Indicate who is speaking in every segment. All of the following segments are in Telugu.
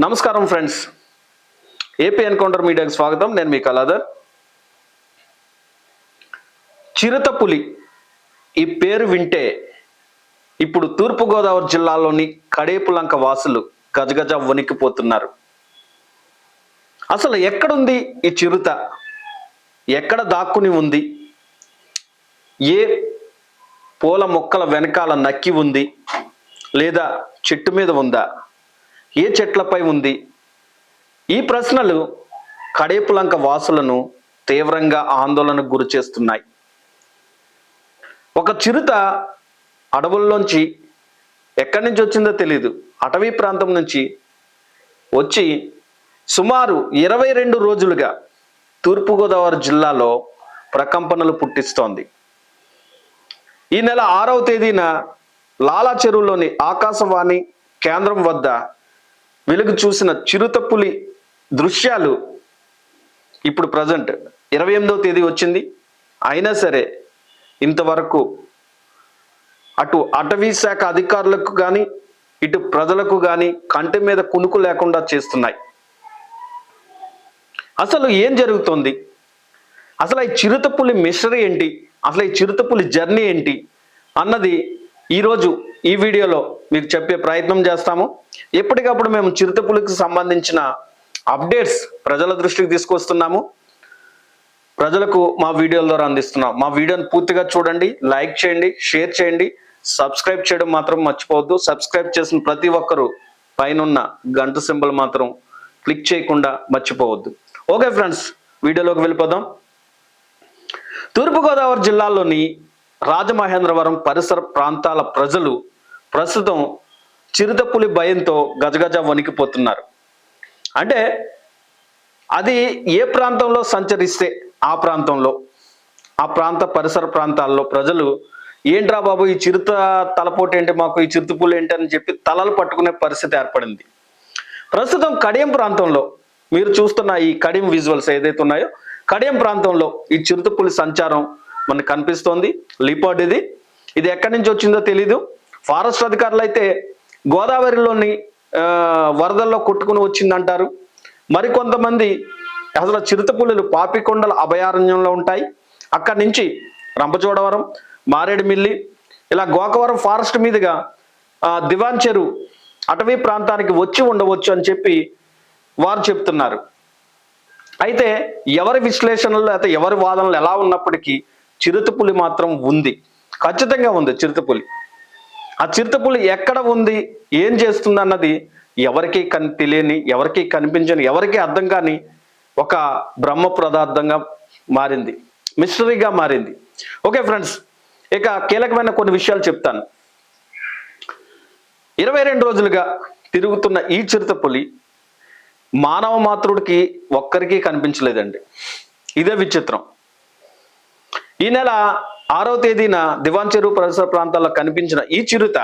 Speaker 1: నమస్కారం ఫ్రెండ్స్. ఏపీ ఎన్కౌంటర్ మీడియాకి స్వాగతం. నేను మీ కళాధర్. చిరుతపులి ఈ పేరు వింటే ఇప్పుడు తూర్పుగోదావరి జిల్లాలోని కడేపులంక వాసులు గజగజ వణికిపోతున్నారు. అసలు ఎక్కడుంది ఈ చిరుత? ఎక్కడ దాక్కుని ఉంది? ఏ పూల మొక్కల వెనకాల నక్కి ఉంది? లేదా చెట్టు మీద ఉందా? ఏ చెట్లపై ఉంది? ఈ ప్రశ్నలు కడేపులంక వాసులను తీవ్రంగా ఆందోళనకు గురి చేస్తున్నాయి. ఒక చిరుత అడవుల్లోంచి ఎక్కడి నుంచి వచ్చిందో తెలియదు అటవీ ప్రాంతం నుంచి వచ్చి సుమారు ఇరవై రెండు రోజులుగా తూర్పుగోదావరి జిల్లాలో ప్రకంపనలు పుట్టిస్తోంది. ఈ నెల ఆరవ తేదీన లాలా చెరువులోని ఆకాశవాణి కేంద్రం వద్ద వెలుగు చూసిన చిరుతపులి దృశ్యాలు ఇప్పుడు ప్రజెంట్. ఇరవై ఎనిమిదవ తేదీ వచ్చింది. అయినా సరే ఇంతవరకు అటు అటవీ శాఖ అధికారులకు కానీ ఇటు ప్రజలకు కానీ కంటి మీద కునుకు లేకుండా చేస్తున్నాయి. అసలు ఏం జరుగుతోంది? అసలు ఈ చిరుతపులి మిస్టరీ ఏంటి? అసలు ఈ చిరుతపులి జర్నీ ఏంటి? అన్నది ఈరోజు ఈ వీడియోలో మీకు చెప్పే ప్రయత్నం చేస్తాము. ఎప్పటికప్పుడు మేము చిరుతపులికి సంబంధించిన అప్డేట్స్ ప్రజల దృష్టికి తీసుకొస్తున్నాము. ప్రజలకు మా వీడియోల ద్వారా అందిస్తున్నాం. మా వీడియోని పూర్తిగా చూడండి లైక్ చేయండి షేర్ చేయండి. సబ్స్క్రైబ్ చేయడం మాత్రం మర్చిపోవద్దు. సబ్స్క్రైబ్ చేసిన ప్రతి ఒక్కరూ పైనున్న గంట సింబల్ మాత్రం క్లిక్ చేయకుండా మర్చిపోవద్దు. ఓకే ఫ్రెండ్స్ వీడియోలోకి వెళ్ళిపోదాం. తూర్పుగోదావరి జిల్లాలోని రాజమహేంద్రవరం పరిసర ప్రాంతాల ప్రజలు ప్రస్తుతం చిరుతపులి భయంతో గజగజ వణికిపోతున్నారు. అంటే అది ఏ ప్రాంతంలో సంచరిస్తే ఆ ప్రాంతంలో ఆ ప్రాంత పరిసర ప్రాంతాల్లో ప్రజలు ఏంట్రా బాబు ఈ చిరుత తలపోటు ఏంటి మాకు ఈ చిరుతపులు ఏంటి అని చెప్పి తలలు పట్టుకునే పరిస్థితి ఏర్పడింది. ప్రస్తుతం కడియం ప్రాంతంలో మీరు చూస్తున్న ఈ కడియం విజువల్స్ ఏదైతే ఉన్నాయో కడియం ప్రాంతంలో ఈ చిరుతపులి సంచారం మనకు కనిపిస్తోంది. లిపాడ్ ఇది. ఇది ఎక్కడి నుంచి వచ్చిందో తెలీదు. ఫారెస్ట్ అధికారులు అయితే గోదావరిలోని వరదల్లో కొట్టుకుని వచ్చిందంటారు. మరికొంతమంది అసలు చిరుతపులులు పాపికొండల అభయారణ్యంలో ఉంటాయి. అక్కడి నుంచి రంపచోడవరం మారేడుమిల్లి ఇలా గోకవరం ఫారెస్ట్ మీదుగా దివాన్ చెరువు అటవీ ప్రాంతానికి వచ్చి ఉండవచ్చు అని చెప్పి వారు చెప్తున్నారు. అయితే ఎవరి విశ్లేషణలు అయితే ఎవరి వాదనలు ఎలా ఉన్నప్పటికీ చిరుతపులి మాత్రం ఉంది. ఖచ్చితంగా ఉంది చిరుతపులి. ఆ చిరుతపులి ఎక్కడ ఉంది? ఏం చేస్తుంది అన్నది ఎవరికి కన్ తెలియని ఎవరికి కనిపించని ఎవరికి అర్థం కాని ఒక బ్రహ్మ పదార్థంగా మారింది. మిస్టరీగా మారింది. ఓకే ఫ్రెండ్స్ ఇక కీలకమైన కొన్ని విషయాలు చెప్తాను. ఇరవై రెండు రోజులుగా తిరుగుతున్న ఈ చిరుతపులి మానవ మాతృడికి ఒక్కరికి కనిపించలేదండి. ఇదే విచిత్రం. ఈ నెల ఆరో తేదీన దివాన్ చెరువు పరిసర ప్రాంతాల్లో కనిపించిన ఈ చిరుత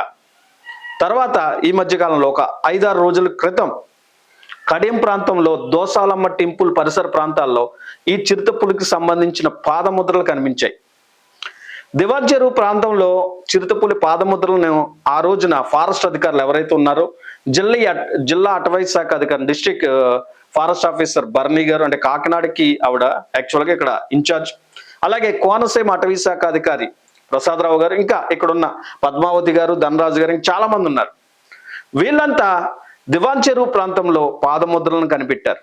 Speaker 1: తర్వాత ఈ మధ్యకాలంలో ఒక ఐదారు రోజుల క్రితం కడియం ప్రాంతంలో దోసాలమ్మ టెంపుల్ పరిసర ప్రాంతాల్లో ఈ చిరుతపులికి సంబంధించిన పాదముద్రలు కనిపించాయి. దివాన్ చెరువు ప్రాంతంలో చిరుతపులి పాదముద్రలను ఆ రోజున ఫారెస్ట్ అధికారులు ఎవరైతే ఉన్నారో జిల్లా జిల్లా అటవీ శాఖ అధికారి డిస్ట్రిక్ట్ ఫారెస్ట్ ఆఫీసర్ బర్నీ గారు అంటే కాకినాడకి ఆవిడ యాక్చువల్గా ఇక్కడ ఇన్ఛార్జ్ అలాగే కోనసీమ అటవీ శాఖ అధికారి ప్రసాదరావు గారు ఇంకా ఇక్కడున్న పద్మావతి గారు ధనరాజు గారు ఇంకా చాలా మంది ఉన్నారు. వీళ్ళంతా దివాన్ చెరువు ప్రాంతంలో పాదముద్రలను కనిపెట్టారు.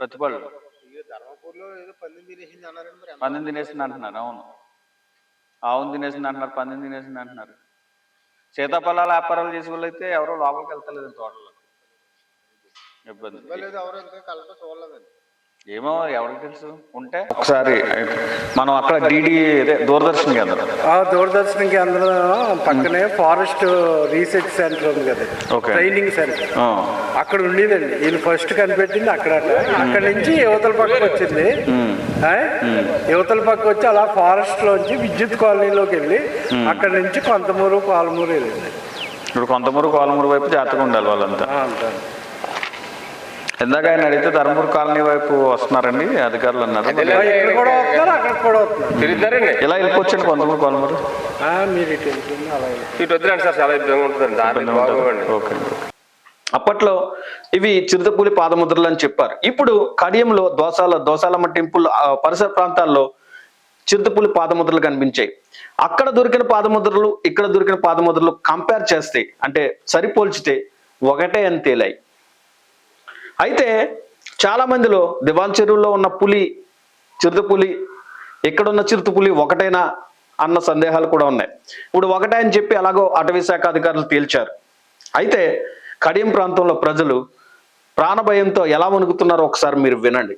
Speaker 2: ఏదో పందిని తినేసింది
Speaker 1: అంటున్నారు అవును. ఆవును తినేసింది అంటున్నారు పందిని తినేసింది అంటున్నారు. సీతాఫలాల వ్యాపారాలు చేసే వాళ్ళు అయితే ఎవరో లోపలికి వెళ్తలేదు తోటలో ఇబ్బంది.
Speaker 2: లేదు ఎవరు ఇంకా చూడలేదండి.
Speaker 1: ఏమో ఎవరికి తెలుసు? ఉంటే ఒకసారి మనం అక్కడ డిడి దూరదర్శన్ కేంద్రం
Speaker 3: ఆ దూరదర్శన్ కేంద్రం పక్కనే ఫారెస్ట్ రీసెర్చ్ సెంటర్ ఉంది కదా. Training centre.
Speaker 1: ఆ,
Speaker 3: అక్కడ ఉండేదండి. ఈయన ఫస్ట్ కనిపెట్టింది అక్కడ అక్కడ నుంచి యువతల పక్కకు వచ్చింది? యువతల పక్క వచ్చి అలా ఫారెస్ట్ లోంచి విద్యుత్ కాలనీలోకి వెళ్ళి అక్కడ నుంచి కొంతమూరు పాలమూరు వెళ్ళింది.
Speaker 1: ఇప్పుడు కొంతమూరు కోలమూరు వైపు జాగ్రత్తగా ఉండాలి వాళ్ళంతా.
Speaker 3: ఆ, అంతే.
Speaker 1: ఇందాక ఆయన అడిగితే ధర్మపురి కాలనీ వైపు వస్తున్నారండి అధికారులు అన్నారు.
Speaker 3: ఆ, ఇక్కడ కూడా వస్తున్నారు అక్కడ కూడా వస్తున్నారు
Speaker 2: తిరుగుతారండి.
Speaker 1: ఇలా వెళ్ళిపోవచ్చండి కొంతమూరు కోలమూరు
Speaker 3: ఆ, మీరు ఇటు వెళ్తుంది అలా వెళ్తుంది.
Speaker 2: ఇటు వద్దురండి సార్ చాలా ఇబ్బందిగా ఉంటుందండి. దారి బాగోవండి.
Speaker 1: ఓకే అప్పట్లో ఇవి చిరుతపూలి పాదముద్రలు అని చెప్పారు. ఇప్పుడు కడియంలో దోసాల దోసాలమ్మ టెంపుల్ పరిసర ప్రాంతాల్లో చిరుతపులి పాదముద్రలు కనిపించాయి. అక్కడ దొరికిన పాదముద్రలు ఇక్కడ దొరికిన పాదముద్రలు కంపేర్ చేస్తే అంటే సరిపోల్చితే ఒకటే అని తేలాయి. అయితే చాలా మందిలో దివాన్ చెరువులో ఉన్న పులి చిరుతపులి ఇక్కడున్న చిరుతపులి ఒకటేనా అన్న సందేహాలు కూడా ఉన్నాయి. ఇప్పుడు ఒకటే అని చెప్పి అలాగో అటవీ శాఖ అధికారులు తేల్చారు. అయితే కడియం ప్రాంతంలో ప్రజలు ప్రాణభయంతో ఎలా వణుకుతున్నారో ఒకసారి మీరు వినండి.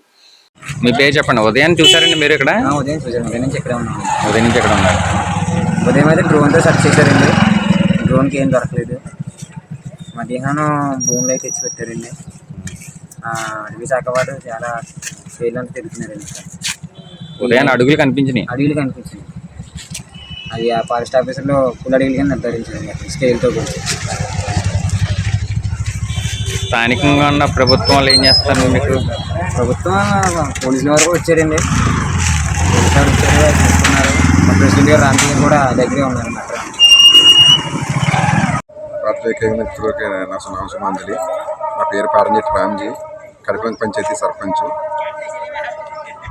Speaker 4: మీ పేరు చెప్పండి. ఉదయం చూసారండి మీరు ఇక్కడ?
Speaker 5: ఉదయం చూసాను. ఉదయం నుంచి ఇక్కడే ఉన్నాను.
Speaker 4: ఉదయం నుంచి ఇక్కడ ఉన్నారు.
Speaker 5: ఉదయం అయితే డ్రోన్తో సెర్చ్ చేశారండి. డ్రోన్కి ఏం దొరకలేదు. మధ్యాహ్నం భూమిలో అయితే తెచ్చి పెట్టారండి ఆ, అడవి శాఖ వాడు చాలా పేర్లంతా తిరుగుతున్నారండి.
Speaker 4: ఉదయాన్నే అడుగులు కనిపించినాయి.
Speaker 5: అడవిలు కనిపించింది అది ఆ ఫారెస్ట్ ఆఫీసర్లో పుల్ అడవిలు కింద నిర్ధారించారండి అక్కడ స్కేల్తో కూడా
Speaker 4: స్థానికంగా ఉన్న ప్రభుత్వం వాళ్ళు ఏం చేస్తారు మీకు?
Speaker 5: ప్రభుత్వం పోలీసుల వారు కూడా వచ్చారండి పోలీసు వారు వచ్చారు చూసుకున్నారు మా ప్రెసిడెంట్ గారు రాంతి గారు కూడా దగ్గరే ఉన్నారన్నమాట
Speaker 6: పాత్రికేయ మిత్రులకి నా నా పేరు పారంజెట్టి రామ్జీ కడిపంగి పంచాయతీ సర్పంచ్.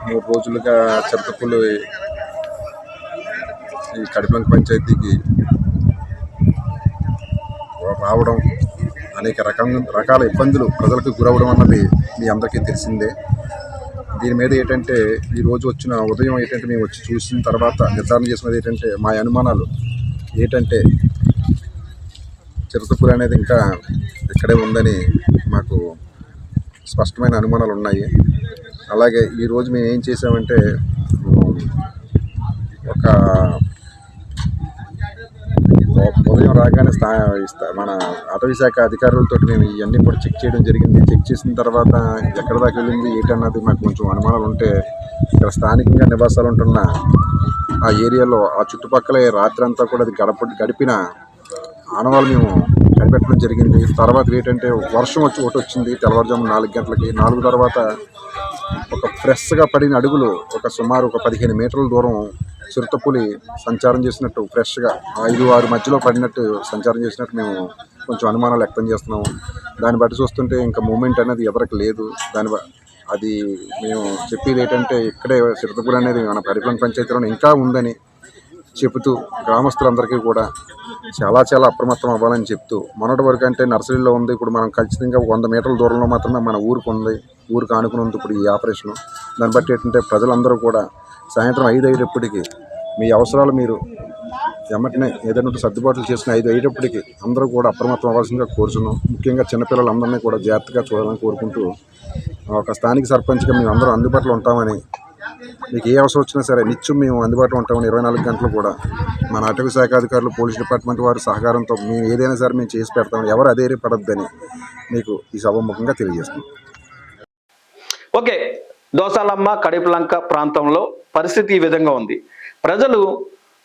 Speaker 6: మూడు రోజులుగా చిరుతపులు ఈ కడిపంగి పంచాయతీకి రావడం అనేక రకం రకాల ఇబ్బందులు ప్రజలకు గురవడం అన్నది మీ అందరికీ తెలిసిందే. దీని మీద ఏంటంటే ఈ రోజు వచ్చిన ఉదయం ఏంటంటే మేము వచ్చి చూసిన తర్వాత నిర్ధారణ చేసినది ఏంటంటే మా అనుమానాలు ఏంటంటే చిరుతపులి అనేది ఇంకా ఇక్కడే ఉందని మాకు స్పష్టమైన అనుమానాలు ఉన్నాయి. అలాగే ఈరోజు మేము ఏం చేసామంటే ఒక ఉదయం రాగానే స్థా స్థా- మన అటవీ శాఖ అధికారులతో మేము ఇవన్నీ కూడా చెక్ చేయడం జరిగింది. చెక్ చేసిన తర్వాత ఎక్కడ దాకా వెళ్ళింది ఏంటన్నది మాకు కొంచెం అనుమానాలు ఉంటే ఇక్కడ స్థానికంగా నివాసాలు ఉంటున్న ఆ ఏరియాలో ఆ చుట్టుపక్కల రాత్రి అంతా కూడా అది గడప గడిపిన ఆనవాళ్ళు మేము కనిపెట్టడం జరిగింది. తర్వాత ఏంటంటే వర్షం వచ్చి ఒకటి వచ్చింది. తెల్లవారుజాము నాలుగు గంటలకి. నాలుగు తర్వాత ఒక ఫ్రెష్గా పడిన అడుగులు ఒక సుమారు ఒక పదిహేను మీటర్ల దూరం చిరుతపులి సంచారం చేసినట్టు ఫ్రెష్గా ఐదు ఆరు మధ్యలో పడినట్టు సంచారం చేసినట్టు మేము కొంచెం అనుమానాలు వ్యక్తం చేస్తున్నాము. దాన్ని బట్టి చూస్తుంటే ఇంకా మూమెంట్ అనేది ఎదరకు లేదు. దాని బ- అది మేము చెప్పేది ఏంటంటే ఇక్కడే చిరుతపులి అనేది మన పరిపాలన పంచాయతీలో ఇంకా ఉందని చెబుతూ గ్రామస్తులందరికీ కూడా చాలా చాలా అప్రమత్తం అవ్వాలని చెప్తూ మొన్నటి వరకు అంటే నర్సరీలో ఉంది. ఇప్పుడు మనం ఖచ్చితంగా వంద మీటర్ల దూరంలో మాత్రమే మన ఊరికి ఉంది. ఊరికి ఆనుకుని ఉంది ఇప్పుడు ఈ ఆపరేషన్. దాన్ని బట్టి ఏంటంటే ప్రజలందరూ కూడా సాయంత్రం ఐదు అయ్యేటప్పటికి మీ అవసరాలు మీరు వెంటనే ఏదైనా సర్దుబాట్లు చేసిన ఐదు అయ్యేటప్పటికి అందరూ కూడా అప్రమత్తం అవ్వాల్సిందిగా కోరుచున్నాం. ముఖ్యంగా చిన్నపిల్లలందరినీ కూడా జాగ్రత్తగా చూడాలని కోరుకుంటూ ఒక స్థానిక సర్పంచ్గా మేము అందరూ అందుబాటులో ఉంటామని మీకు ఏ అవసరం వచ్చినా సరే నిత్యం మేము అందుబాటులో ఉంటామని ఇరవై నాలుగు గంటలు కూడా మన అటవీ శాఖ అధికారులు పోలీస్ డిపార్ట్మెంట్ వారి సహకారంతో మేము ఏదైనా సరే మేము చేసి పెడతామని ఎవరు అధైర్యపడద్దని మీకు ఈ సభముఖంగా తెలియజేస్తాం
Speaker 1: ఓకే దోసాలమ్మ కడిపలంక ప్రాంతంలో పరిస్థితి ఈ విధంగా ఉంది. ప్రజలు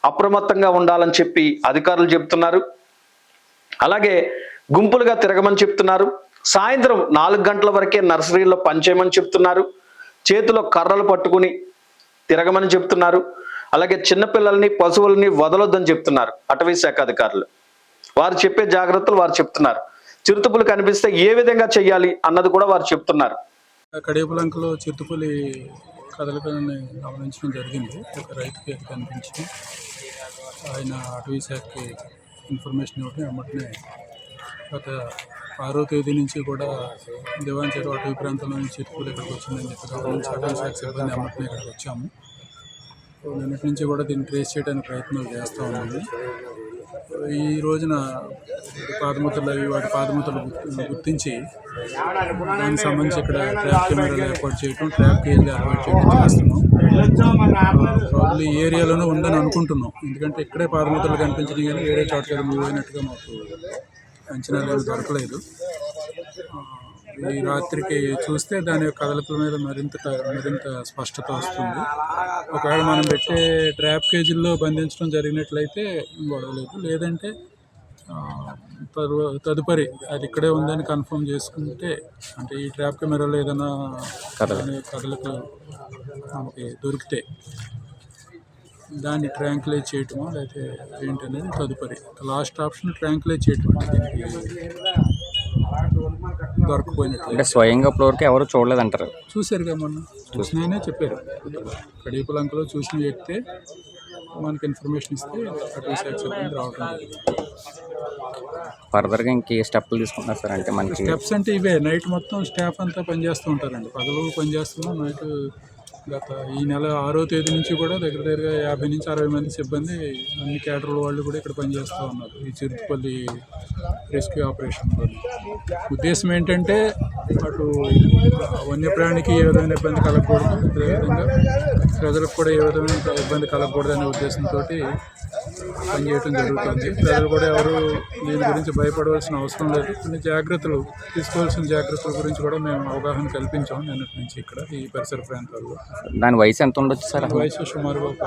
Speaker 1: అప్రమత్తంగా ఉండాలని చెప్పి అధికారులు చెప్తున్నారు అలాగే గుంపులుగా తిరగమని చెప్తున్నారు సాయంత్రం నాలుగు గంటల వరకే నర్సరీలో పనిచేయమని చెప్తున్నారు చేతిలో కర్రలు పట్టుకుని తిరగమని చెప్తున్నారు. అలాగే చిన్నపిల్లల్ని పశువుల్ని వదలొద్దని చెప్తున్నారు అటవీ శాఖ అధికారులు. వారు చెప్పే జాగ్రత్తలు వారు చెప్తున్నారు. చిరుతపులు కనిపిస్తే ఏ విధంగా చెయ్యాలి అన్నది కూడా వారు చెప్తున్నారు.
Speaker 7: కడియపులంకలో చిరుతపులి కదలికలని గమనించడం జరిగింది. ఒక రైతుకి అది కనిపించింది. ఆయన అటవీ శాఖకి ఇన్ఫర్మేషన్ ఇవ్వడం వెంటనే గత ఆరో తేదీ నుంచి కూడా దివాన్ చెరువు అటవీ ప్రాంతంలో నుంచి చిరుతపులి ఇక్కడికి వచ్చిందని చెప్పి గమనించి అటవీ శాఖ సిబ్బంది అమ్మటమే ఇక్కడికి వచ్చాము. నిన్నటి నుంచి కూడా దీన్ని ట్రేస్ చేయడానికి ప్రయత్నాలు చేస్తూ ఉన్నాము. ఈ రోజున పాదముద్రలు అవి వాటి పాదముద్రలు గుర్తు- గుర్తించి దానికి సంబంధించి ఇక్కడ ట్రాప్ కెమెరాలు ఏర్పాటు చేయటం ట్రాప్ కేజీలు ఏర్పాటు చేయడం చేస్తున్నాం. ప్రాబ్లీ ఈ ఏరియాలోనే ఉందని అనుకుంటున్నాం. ఎందుకంటే ఇక్కడే పాదముద్రలు కనిపించినాయి కానీ వేరే చోట్ల మూవ్ అయినట్టుగా మాకు అంచనాలు దొరకలేదు. ఈ రాత్రికి చూస్తే దాని యొక్క కదలికల మీద మరింత మరింత స్పష్టత వస్తుంది. ఒకవేళ మనం పెట్టే ట్రాప్ కేజీల్లో బంధించడం జరిగినట్లయితే గొడవలేదు. లేదంటే తదుపరి అది ఇక్కడే ఉందని కన్ఫర్మ్ చేసుకుంటే అంటే ఈ ట్రాప్ కెమెరాలో ఏదైనా దాని కదలికలు మనకి దొరికితే దాన్ని ట్రాంకులైజ్ చేయటమో లేకపోతే ఏంటనేది తదుపరి. లాస్ట్ ఆప్షన్ ట్రాంకులైజ్ చేయటం దొరకపోయినట్లు.
Speaker 4: అంటే స్వయంగా ఇప్పటివరకు ఎవరు చూడలేదంటారు.
Speaker 7: చూశారుగా మొన్న. చూసిననే చెప్పారు కడియపులంకలో చూసిన వ్యక్తే మనకి ఇన్ఫర్మేషన్ ఇస్తే రావడం జరిగింది.
Speaker 4: ఫర్దర్గా ఇంకే స్టెప్పులు తీసుకుంటున్నారు సార్ అంటే మనకి
Speaker 7: స్టెప్స్ అంటే ఇవే. నైట్ మొత్తం స్టాఫ్ అంతా పనిచేస్తూ ఉంటారండి. పగలు పనిచేస్తున్నాం నైట్ గత ఈ నెల ఆరో తేదీ నుంచి కూడా దగ్గర దగ్గరగా యాభై నుంచి అరవై మంది సిబ్బంది అన్ని క్యాటర్ల వాళ్ళు కూడా ఇక్కడ పనిచేస్తూ ఉన్నారు. ఈ చిరుతుపల్లి రెస్క్యూ ఆపరేషన్ ఉద్దేశం ఏంటంటే అటు వన్యప్రాణికి ఏ విధమైన ఇబ్బంది కలగకూడదు. అదేవిధంగా ప్రజలకు కూడా ఏ విధమైన ఇబ్బంది కలగకూడదు అనే ఉద్దేశంతో పనిచేయటం జరుగుతుంది. ప్రజలు కూడా ఎవరు దీని గురించి భయపడవలసిన అవసరం లేదు. కొన్ని జాగ్రత్తలు తీసుకోవాల్సిన జాగ్రత్తల గురించి కూడా మేము అవగాహన కల్పించాం నిన్నటి నుంచి ఇక్కడ ఈ పరిసర ప్రాంతాల్లో.
Speaker 4: దాని వయసు ఎంత ఉండొచ్చు సార్?
Speaker 7: వయసు సుమారుగా ఒక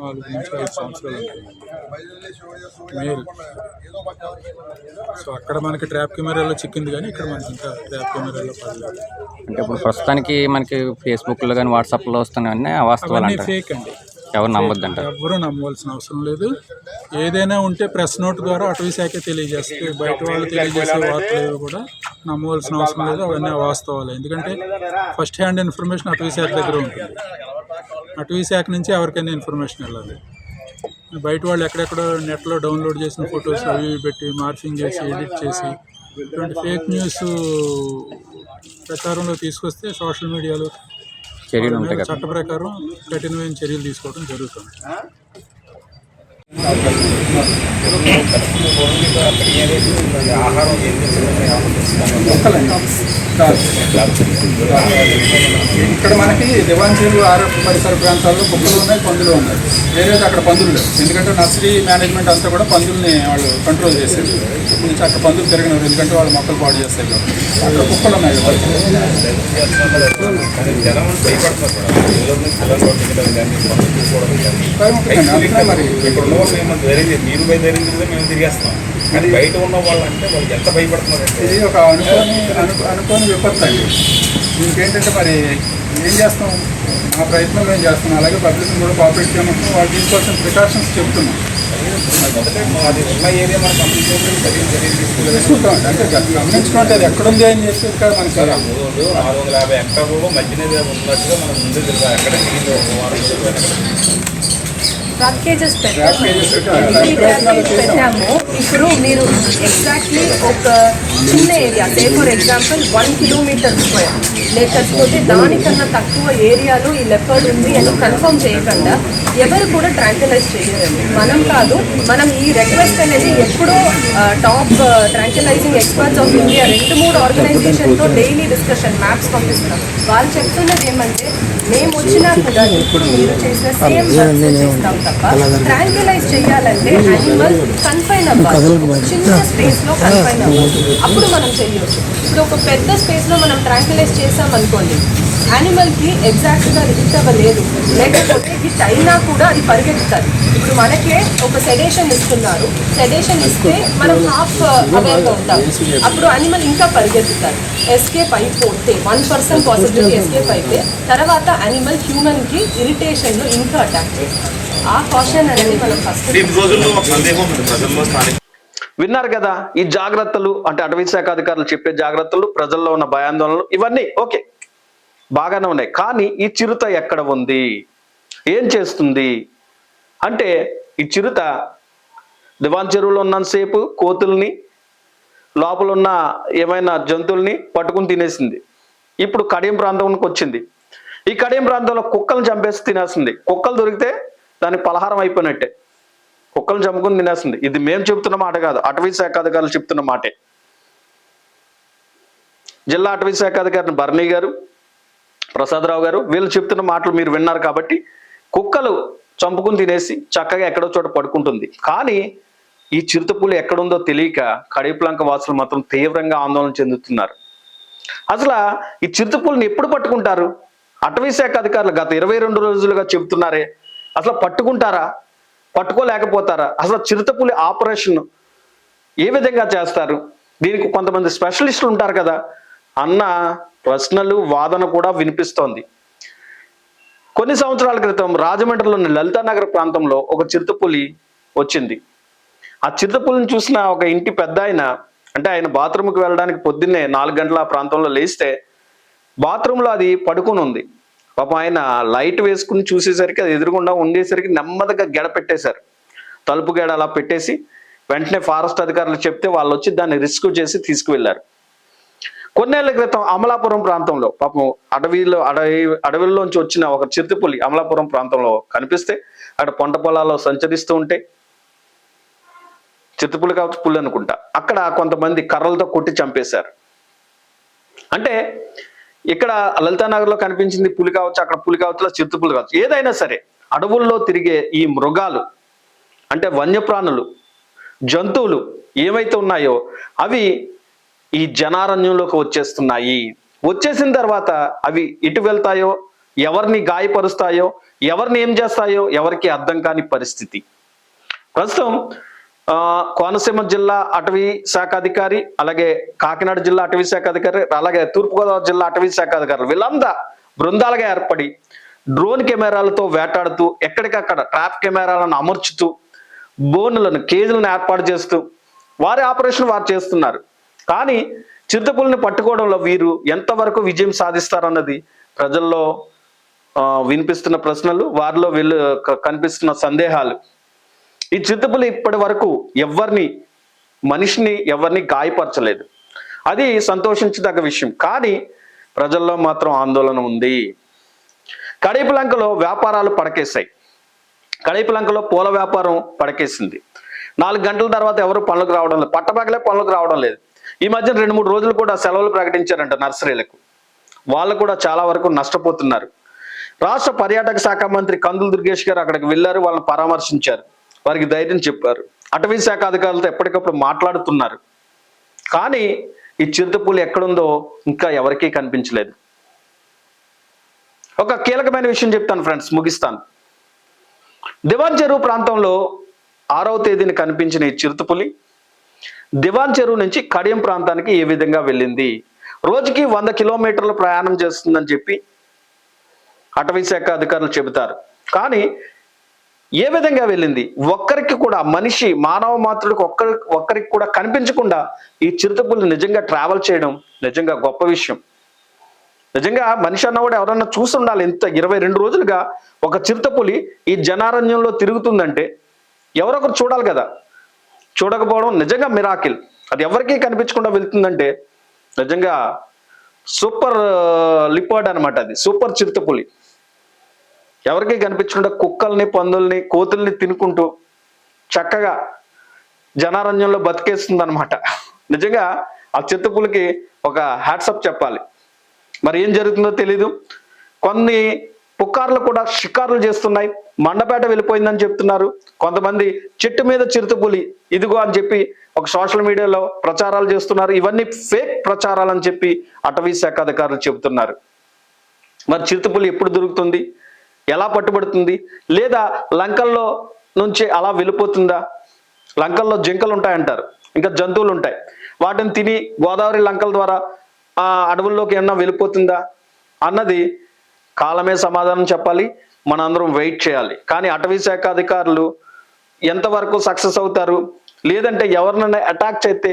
Speaker 7: నాలుగు నుంచి ఐదు సంవత్సరాలు మేల్. సో అక్కడ మనకి ట్రాప్ కెమెరాలో చిక్కింది కానీ ఇక్కడ మనకి ఇంకా ట్రాప్ కెమెరాలో పడలేదు
Speaker 4: అంటే ఇప్పుడు ప్రస్తుతానికి మనకి ఫేస్బుక్లో కానీ వాట్సాప్లో వస్తున్నాయన్నీ అవాస్తవాలు
Speaker 7: అవన్నీ
Speaker 4: అంటారు.
Speaker 7: ఫేక్ అండి.
Speaker 4: ఎవరు నమ్మొద్దు అంటారు
Speaker 7: ఎవ్వరూ నమ్మవలసిన అవసరం లేదు. ఏదైనా ఉంటే ప్రెస్ నోట్ ద్వారా అటవీ శాఖ తెలియజేస్తుంది బయట వాళ్ళు తెలియజేసే వార్తలు కూడా నమ్మవలసిన అవసరం లేదు. అవన్నీ వాస్తవాలు ఎందుకంటే ఫస్ట్ హ్యాండ్ ఇన్ఫర్మేషన్ అటవీ శాఖ దగ్గర ఉంటుంది. అటవీ శాఖ నుంచి ఎవరికైనా ఇన్ఫర్మేషన్ వెళ్ళాలి. బయట వాళ్ళు ఎక్కడెక్కడ నెట్లో డౌన్లోడ్ చేసిన ఫొటోస్ అవి పెట్టి మార్ఫింగ్ చేసి ఎడిట్ చేసి ఇటువంటి ఫేక్ న్యూస్ ప్రచారంలో తీసుకొస్తే సోషల్ మీడియాలో
Speaker 4: చర్యలు ఉంటాయి కదా.
Speaker 7: చట్ట ప్రకారం కఠినమైన చర్యలు తీసుకోవడం జరుగుతుంది.
Speaker 8: ఇక్కడ మనకి దివాంచీలు ఆరోగ్య పరిసర ప్రాంతాల్లో కుక్కలు ఉన్నాయి పందులు ఉన్నాయి. వేరేది అక్కడ పందులు లేవు. ఎందుకంటే నర్సరీ మేనేజ్మెంట్ అంతా కూడా పందుల్ని వాళ్ళు కంట్రోల్ చేసేది. ఇప్పుడు నుంచి అక్కడ పందులు తిరగనివ్వరు ఎందుకంటే వాళ్ళు మొక్కలు పాడు చేస్తారు. అక్కడ కుక్కలు ఉన్నాయి భయం ఉంటుందండి. అందుకనే మరి
Speaker 9: ఇక్కడ ఉన్న వాళ్ళు మేము ధైర్యం మీరు పోయి ధైర్యం మేము తిరిగేస్తాం కానీ బయట ఉన్న వాళ్ళు అంటే వాళ్ళు ఎంత భయపడుతున్నారంటే
Speaker 8: ఇది ఒక అనుకోని అనుకోని విపత్తు అండి దీనికేంటంటే మరి ఏం చేస్తాం? మా ప్రయత్నం మేము చేస్తున్నాం. అలాగే పబ్లిక్ కూడా కోఆపరేట్ చేయమంటున్నాం. వాళ్ళు తీసుకోవాల్సిన ప్రికాషన్స్ చెప్తున్నాం. తీసుకుంటాం అంటే గమనించుకుంటే అది ఎక్కడుంది అని చెప్పేది కాదు మనకి
Speaker 9: నాలుగు వందల యాభై హెక్టార్లలో మధ్యన ఉన్నట్టుగా మనం ముందు తిరగాలి ఎక్కడ మిగిలింది ఒక వారం రోజులు ఎక్కడ
Speaker 10: ట్రాప్ కేజెస్
Speaker 8: పెట్టాము.
Speaker 10: పెట్టాము ట్రాప్ కేజెస్ పెట్టాము. ఇప్పుడు మీరు ఎగ్జాక్ట్లీ ఒక చిన్న area say for example one kilometre square లేకపోతే దానికన్నా తక్కువ ఏరియాలో ఈ లెపర్డ్ ఉంది అని కన్ఫర్మ్ చేయకుండా ఎవరు కూడా ట్రాంకులైజ్ చేయరండి మనం కాదు మనం ఈ రిక్వెస్ట్ అనేది ఎప్పుడో top tranquilizing experts of India రెండు మూడు ఆర్గనైజేషన్తో డైలీ డిస్కషన్ మ్యాప్స్ పంపిస్తున్నాం. వాళ్ళు చెప్తున్నది ఏమంటే మేము వచ్చినా కూడా ఇప్పుడు మీరు చేసిన సేమ్ చేస్తాం తప్ప ట్రాంక్యులైజ్ చేయాలంటే యానిమల్ కన్ఫైన్ అవ్వాలి. చిన్న స్పేస్లో కన్ఫైన్ అవ్వాలి. అప్పుడు మనం చేయొచ్చు. ఇప్పుడు ఒక పెద్ద స్పేస్లో మనం ట్రాంక్యులైజ్ చేసాం అనుకోండి యానిమల్కి ఎగ్జాక్ట్గా హిట్ అవ్వలేదు. లేకపోతే హిట్ అయినా కూడా అది పరిగెత్తుతుంది. ఇప్పుడు మనకే ఒక సెడేషన్ ఇస్తున్నారు. సెడేషన్ ఇస్తే మనం హాఫ్ అవేర్గా ఉంటాం. అప్పుడు యానిమల్ ఇంకా పరిగెత్తుతారు. ఎస్కేప్ అయిపోతే వన్ పర్సెంట్ పాసిబిలిటీ ఎస్కేప్ అయితే తర్వాత యానిమల్ హ్యూమన్కి ఇరిటేషన్ ఇంకా అటాక్ ఆ కాషన్ అనేది మనం ఫస్ట్
Speaker 1: విన్నారు కదా ఈ జాగ్రత్తలు అంటే అటవీ శాఖ అధికారులు చెప్పే జాగ్రత్తలు ప్రజల్లో ఉన్న భయాందోళనలు ఇవన్నీ. ఓకే. బాగానే ఉన్నాయి. కానీ ఈ చిరుత ఎక్కడ ఉంది? ఏం చేస్తుంది? అంటే ఈ చిరుత దివాన్ చెరువులో ఉన్నంతసేపు కోతుల్ని లోపల ఉన్న ఏమైనా జంతువుల్ని పట్టుకుని తినేసింది. ఇప్పుడు కడియం ప్రాంతంకి వచ్చింది. ఈ కడియం ప్రాంతంలో కుక్కలను చంపేసి తినేస్తుంది. కుక్కలు దొరికితే దాని పలహారం అయిపోయినట్టే. కుక్కలు చంపుకుని తినేస్తుంది. ఇది మేము చెబుతున్న మాట కాదు. అటవీ శాఖ అధికారులు చెప్తున్న మాటే. జిల్లా అటవీ శాఖ అధికారిని భరణి గారు ప్రసాదరావు గారు వీళ్ళు చెప్తున్న మాటలు మీరు విన్నారు కాబట్టి కుక్కలు చంపుకుని తినేసి చక్కగా ఎక్కడో చోట పడుకుంటుంది. కానీ ఈ చిరుతపులు ఎక్కడుందో తెలియక కడేపులంక వాసులు మాత్రం తీవ్రంగా ఆందోళన చెందుతున్నారు. అసలు ఈ చిరుతపులను ఎప్పుడు పట్టుకుంటారు? అటవీ శాఖ అధికారులు గత ఇరవై రెండు రోజులుగా చెబుతున్నారే అసలు పట్టుకుంటారా? పట్టుకోలేకపోతారా? అసలు చిరుతపులి ఆపరేషన్ ఏ విధంగా చేస్తారు? దీనికి కొంతమంది స్పెషలిస్టులు ఉంటారు కదా అన్న ప్రశ్నలు వాదన కూడా వినిపిస్తోంది. కొన్ని సంవత్సరాల క్రితం రాజమండ్రిలోని లలితానగర్ ప్రాంతంలో ఒక చిరుతపులి వచ్చింది. ఆ చిరుతపులిని చూసిన ఒక ఇంటి పెద్ద ఆయన అంటే ఆయన బాత్రూమ్కి వెళ్ళడానికి పొద్దున్నే నాలుగు గంటల ఆ ప్రాంతంలో లేస్తే బాత్రూంలో అది పడుకుని ఉంది. పాపం ఆయన లైట్ వేసుకుని చూసేసరికి అది ఎదురుగుండా ఉండేసరికి నెమ్మదిగా గెడ పెట్టేశారు. తలుపు గెడ అలా పెట్టేసి వెంటనే ఫారెస్ట్ అధికారులు చెప్తే వాళ్ళు వచ్చి దాన్ని రిస్క్ చేసి తీసుకువెళ్ళారు. కొన్నేళ్ళ క్రితం అమలాపురం ప్రాంతంలో పాపం అడవిలో అడవి అడవిలోంచి వచ్చిన ఒక చిరుతపులి అమలాపురం ప్రాంతంలో కనిపిస్తే అక్కడ పంట పొలాల్లో సంచరిస్తూ ఉంటే చిరుతపులి కావచ్చు పులి అనుకుంటా అక్కడ కొంతమంది కర్రలతో కొట్టి చంపేశారు. అంటే ఇక్కడ లలితానగర్లో కనిపించింది పులి కావచ్చు అక్కడ పులి కావచ్చు చిరుతపులి కావచ్చు ఏదైనా సరే అడవుల్లో తిరిగే ఈ మృగాలు అంటే వన్యప్రాణులు జంతువులు ఏవైతే ఉన్నాయో అవి ఈ జనారణ్యంలోకి వచ్చేస్తున్నాయి. వచ్చేసిన తర్వాత అవి ఇటు వెళ్తాయో ఎవరిని గాయపరుస్తాయో ఎవరిని ఏం చేస్తాయో ఎవరికి అర్థం కాని పరిస్థితి. ప్రస్తుతం కోనసీమ జిల్లా అటవీ శాఖ అధికారి అలాగే కాకినాడ జిల్లా అటవీ శాఖ అధికారి అలాగే తూర్పుగోదావరి జిల్లా అటవీ శాఖ అధికారులు వీళ్ళంతా బృందాలుగా ఏర్పడి డ్రోన్ కెమెరాలతో వేటాడుతూ ఎక్కడికక్కడ ట్రాప్ కెమెరాలను అమర్చుతూ బోనులను కేజీలను ఏర్పాటు చేస్తూ వారి ఆపరేషన్ వారు చేస్తున్నారు. కానీ చిరుతపులిని పట్టుకోవడంలో వీరు ఎంతవరకు విజయం సాధిస్తారన్నది ప్రజల్లో వినిపిస్తున్న ప్రశ్నలు వారిలో వీళ్ళు కనిపిస్తున్న సందేహాలు. ఈ చిరుతపులి ఇప్పటి వరకు ఎవరిని మనిషిని ఎవరిని గాయపరచలేదు. అది సంతోషించదగ్గ విషయం. కానీ ప్రజల్లో మాత్రం ఆందోళన ఉంది. కడైపులంకలో వ్యాపారాలు పడకేశాయి. కడైపులంకలో పూల వ్యాపారం పడకేసింది. నాలుగు గంటల తర్వాత ఎవరు పనులకు రావడం లేదు. పట్టపగలే పనులకు రావడం లేదు. ఈ మధ్య రెండు మూడు రోజులు కూడా సెలవులు ప్రకటించారంట నర్సరీలకు. వాళ్ళు కూడా చాలా వరకు నష్టపోతున్నారు. రాష్ట్ర పర్యాటక శాఖ మంత్రి కందులు దుర్గేష్ గారు అక్కడికి వెళ్ళారు వాళ్ళని పరామర్శించారు. వారికి ధైర్యం చెప్పారు. అటవీ శాఖ అధికారులతో ఎప్పటికప్పుడు మాట్లాడుతున్నారు. కానీ ఈ చిరుతపూలు ఎక్కడుందో ఇంకా ఎవరికీ కనిపించలేదు. ఒక కీలకమైన విషయం చెప్తాను ఫ్రెండ్స్ ముగిస్తాను. దివాన్ చెరువు ప్రాంతంలో ఆరవ తేదీని కనిపించిన ఈ చిరుతపులి దివాన్ చెరువు నుంచి కడియం ప్రాంతానికి ఏ విధంగా వెళ్ళింది? రోజుకి వంద కిలోమీటర్లు ప్రయాణం చేస్తుందని చెప్పి అటవీ శాఖ అధికారులు చెబుతారు. కానీ ఏ విధంగా వెళ్ళింది? ఒక్కరికి కూడా మనిషి మానవ మాత్రుడికి ఒక్కరి ఒక్కరికి కూడా కనిపించకుండా ఈ చిరుతపుల్ని నిజంగా ట్రావెల్ చేయడం నిజంగా గొప్ప విషయం. నిజంగా మనిషి అన్నవాడు ఎవరన్నా చూసి ఉండాలి ఇంత ఇరవై రెండు రోజులుగా ఒక చిరుతపులి ఈ జనారణ్యంలో తిరుగుతుందంటే ఎవరొకరు చూడాలి కదా. చూడకపోవడం నిజంగా మిరాకిల్. అది ఎవరికీ కనిపించకుండా వెళ్తుందంటే నిజంగా సూపర్ లిపర్డ్ అనమాట అది. సూపర్ చిరుతపులి. ఎవరికీ కనిపించకుండా కుక్కల్ని పందుల్ని కోతుల్ని తినుకుంటూ చక్కగా జనారంజంలో బతికేస్తుంది అనమాట నిజంగా ఆ చిత్తపులికి ఒక హ్యాట్సప్ చెప్పాలి. మరి ఏం జరుగుతుందో తెలీదు. కొన్ని పుకార్లు కూడా షికారులు చేస్తున్నాయి. మండపేట వెళ్ళిపోయిందని చెప్తున్నారు. కొంతమంది చెట్టు మీద చిరుతపులి ఇదిగో అని చెప్పి ఒక సోషల్ మీడియాలో ప్రచారాలు చేస్తున్నారు. ఇవన్నీ ఫేక్ ప్రచారాలు అని చెప్పి అటవీ శాఖ అధికారులు చెబుతున్నారు. మరి చిరుతపులి ఎప్పుడు దొరుకుతుంది? ఎలా పట్టుబడుతుంది? లేదా లంకల్లో నుంచి అలా వెళ్ళిపోతుందా? లంకల్లో జింకలు ఉంటాయంటారు. ఇంకా జంతువులు ఉంటాయి. వాటిని తిని గోదావరి లంకల ద్వారా ఆ అడవుల్లోకి ఏమన్నా వెళ్ళిపోతుందా? అన్నది కాలమే సమాధానం చెప్పాలి మనందరం వెయిట్ చేయాలి. కానీ అటవీ శాఖ అధికారులు ఎంతవరకు సక్సెస్ అవుతారు లేదంటే ఎవరినైనా అటాక్ చేస్తే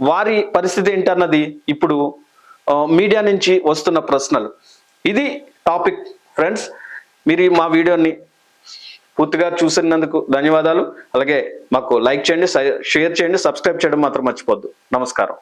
Speaker 1: వారి పరిస్థితి ఏంటన్నది ఇప్పుడు మీడియా నుంచి వస్తున్న ప్రశ్నలు. ఇది టాపిక్ ఫ్రెండ్స్ మీరు మా వీడియోని పూర్తిగా చూసినందుకు ధన్యవాదాలు. అలాగే మాకు లైక్ చేయండి షేర్ చేయండి సబ్స్క్రైబ్ చేయడం మాత్రం మర్చిపోద్దు నమస్కారం.